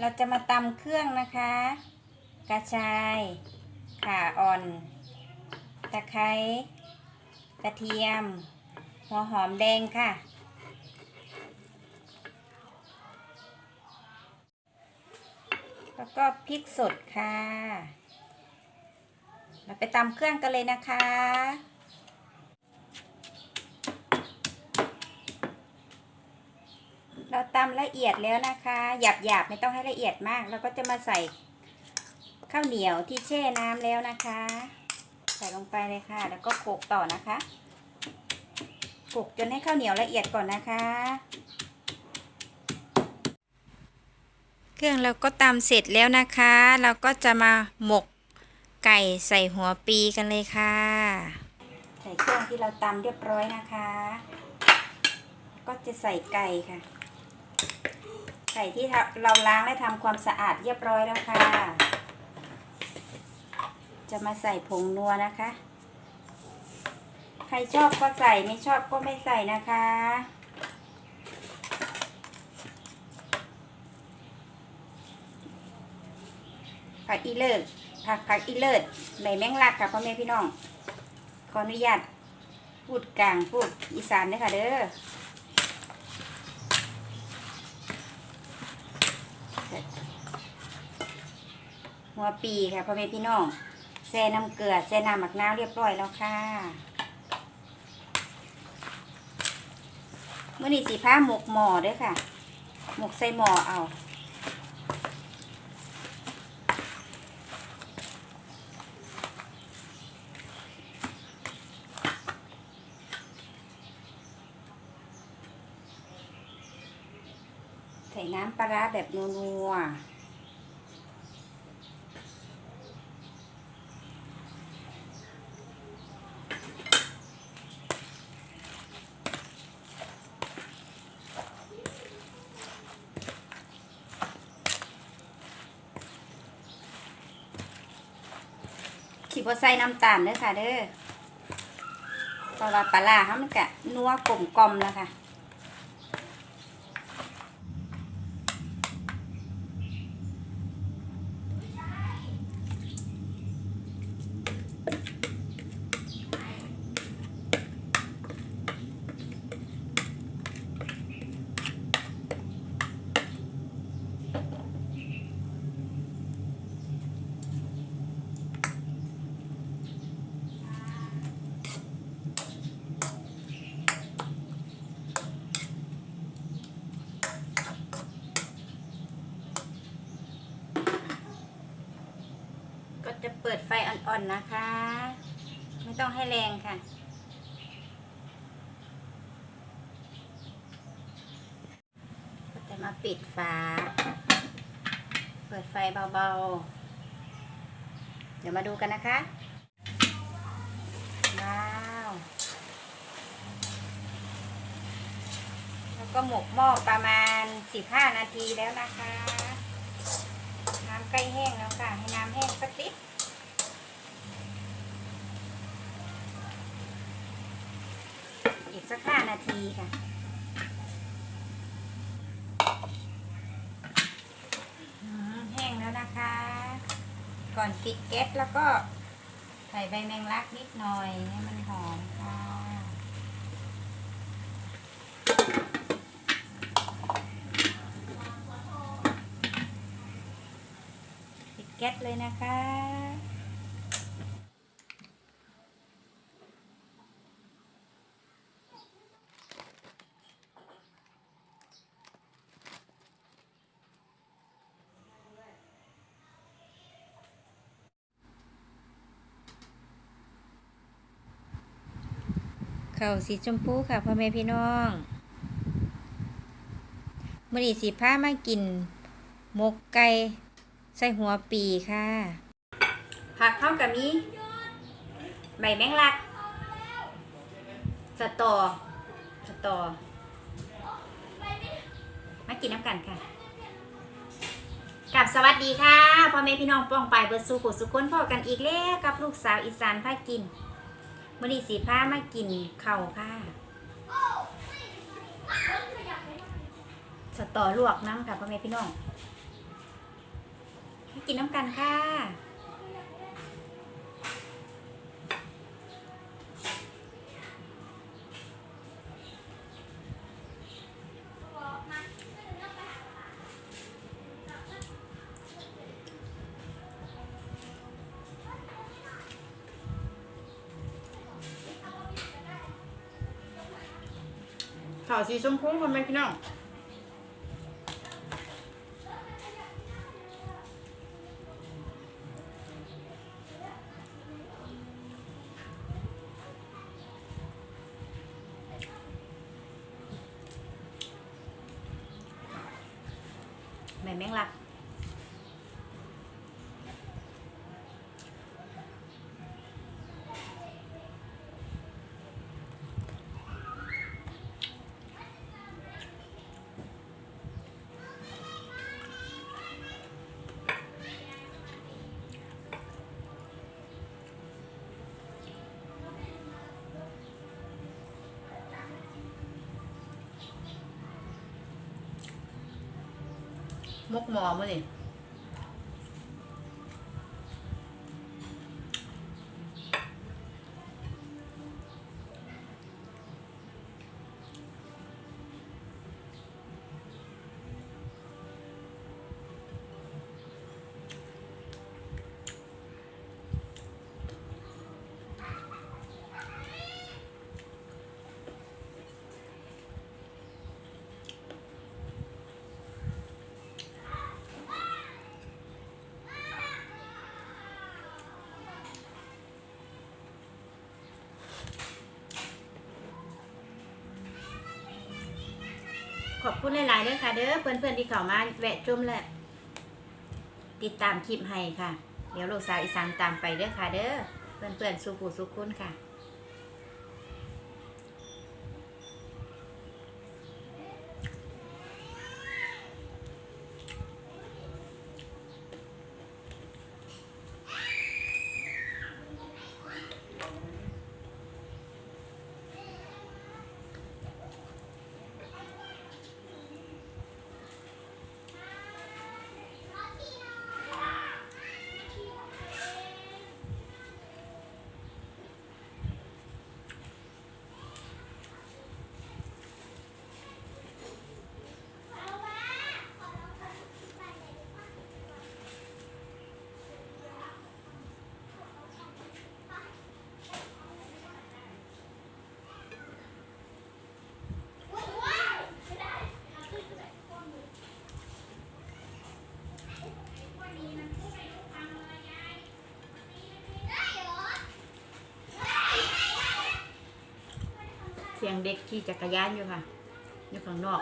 เราจะมาตำเครื่องนะคะ กระชาย ข่าอ่อน ตะไคร้ กระเทียม หัวหอมแดงค่ะ แล้วก็พริกสดค่ะ เราไปตำเครื่องกันเลยนะคะ เราตำละเอียดแล้วนะคะ หยาบหยาบไม่ต้องให้ละเอียดมากแล้วก็จะมาใส่ข้าวเหนียวที่แช่น้ำแล้วนะคะ ใส่ลงไปเลยค่ะ แล้วก็โขกต่อนะคะโขกจนให้ข้าวเหนียวละเอียดก่อนนะคะ เครื่องเราก็ตำเสร็จแล้วนะคะ เราก็จะมาหมกไก่ใส่หัวปีกันเลยค่ะ ใส่เครื่องที่เราตำเรียบร้อยนะคะ ก็จะใส่ไก่ค่ะ ไก่ที่เราล้างและทำความสะอาดเรียบร้อยแล้วค่ะ จะมาใส่ผงนัวนะคะ ใครชอบก็ใส่ไม่ชอบก็ไม่ใส่นะคะผักอีเลิศผักผักอีเลิศใบแมงลักค่ะพ่อแม่พี่น้อง ขออนุญาตพูดกลางพูดอีสานเด้ค่ะเด้อ หัวปีค่ะพ่อแม่พี่น้องแช่น้ำเกลือแช่น้ำหมักน้ำเรียบร้อยแล้วค่ะเมื่อนี้สีผ้าหมกหมอด้วยค่ะ หมกใส่หมอเอา น้ำปลาร้าแบบนัวๆขีบใส่น้ำตาลเด้อค่ะเด้อเพราะว่าปลาร้าเขามันกะนัวกลมกลมแล้วค่ะ ดไฟอ่อนๆนะคะ ไม่ต้องให้แรงค่ะ ก็จะมาปิดฝา เปิดไฟเบาๆ เดี๋ยวมาดูกันนะคะ ว้าว แล้วก็หมกหม้อประมาณ 15 นาทีแล้วนะคะ น้ำใกล้แห้งแล้วค่ะ ให้น้ำแห้งสักนิด อีก สักห้านาทีค่ะแห้งแล้วนะคะ ก่อนปิดแก๊สแล้วก็ใส่ใบแมงลักนิดหน่อยให้มันหอมค่ะปิดแก๊สเลยนะคะ ข้าวสีชมพูค่ะพ่อแม่พี่น้องมื่อนี้สีผ้ามากิน หมกไก่ใส่หัวปีค่ะ ผักเข้ากับมีใบแมงลัก สตอ สตอ มากินน้ำกันค่ะกับสวัสดีค่ะพ่อแม่พี่น้องป้องไปเบิร์สูกุสุคนพ่อกันอีกแล้วกับลูกสาวอีสานพากิน มื่อนี้สีผ้ามากินเข่าวค่ะสตอลวกน้ำค่ะพ่อแม่พี่น้อง กินน้ำกันค่ะ ข่าวสีชมพูพ่อแม่พี่น้องแม่แมงลัก มกหมอมาดิ ขอบคุณหลายๆเด้อค่ะ เด้อเพื่อนๆที่เข้ามาแวะชมและติดตามคลิปให้ค่ะ เดี๋ยวลูกสาวอีสานตามไปเด้อค่ะ เด้อเพื่อนๆสุขุสุขุนค่ะ เสียงเด็กขี่จักรยานอยู่ค่ะ อยู่ข้างนอก